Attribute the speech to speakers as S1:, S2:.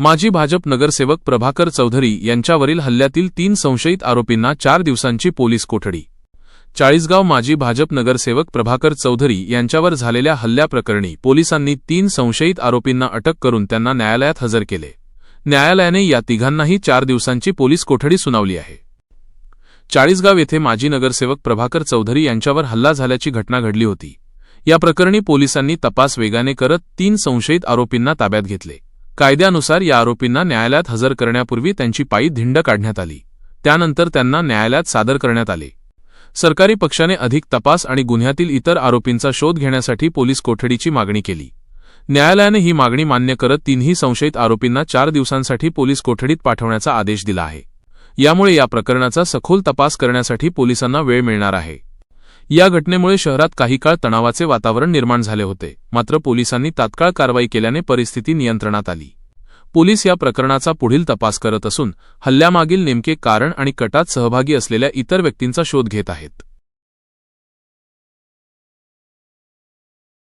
S1: माजी भाजप नगरसेवक प्रभाकर चौधरी यांच्यावरील हल्ल्यातील तीन संशयित आरोपींना चार दिवसांची पोलीस कोठडी. चाळीसगाव माजी भाजप नगरसेवक प्रभाकर चौधरी यांच्यावर झालेल्या हल्ल्याप्रकरणी पोलिसांनी तीन संशयित आरोपींना अटक करून त्यांना न्यायालयात हजर केले. न्यायालयाने या तिघांनाही चार दिवसांची पोलीस कोठडी सुनावली आहे. चाळीसगाव येथे माजी नगरसेवक प्रभाकर चौधरी यांच्यावर हल्ला झाल्याची घटना घडली होती. या प्रकरणी पोलिसांनी तपास वेगाने करत तीन संशयित आरोपींना ताब्यात घेतले. कायद्यानुसार या आरोपींना न्यायालयात हजर करण्यापूर्वी त्यांची पायी धिंड काढण्यात आली. त्यानंतर त्यांना न्यायालयात सादर करण्यात आले. सरकारी पक्षाने अधिक तपास आणि गुन्ह्यातील इतर आरोपींचा शोध घेण्यासाठी पोलीस कोठडीची मागणी केली. न्यायालयाने ही मागणी मान्य करत तीनही संशयित आरोपींना चार दिवसांसाठी पोलीस कोठडीत पाठवण्याचा आदेश दिला आहे. यामुळे या प्रकरणाचा सखोल तपास करण्यासाठी पोलिसांना वेळ मिळणार आहे. या घटनेमुळे शहरात काही काळ तणावाचे वातावरण निर्माण झाले होते. मात्र पोलिसांनी तात्काळ कारवाई केल्याने परिस्थिती नियंत्रणात आली. पोलीस या प्रकरणाचा पुढील तपास करत असून हल्ल्यामागील नेमके कारण आणि कटात सहभागी असलेल्या इतर व्यक्तींचा शोध घेत आहेत.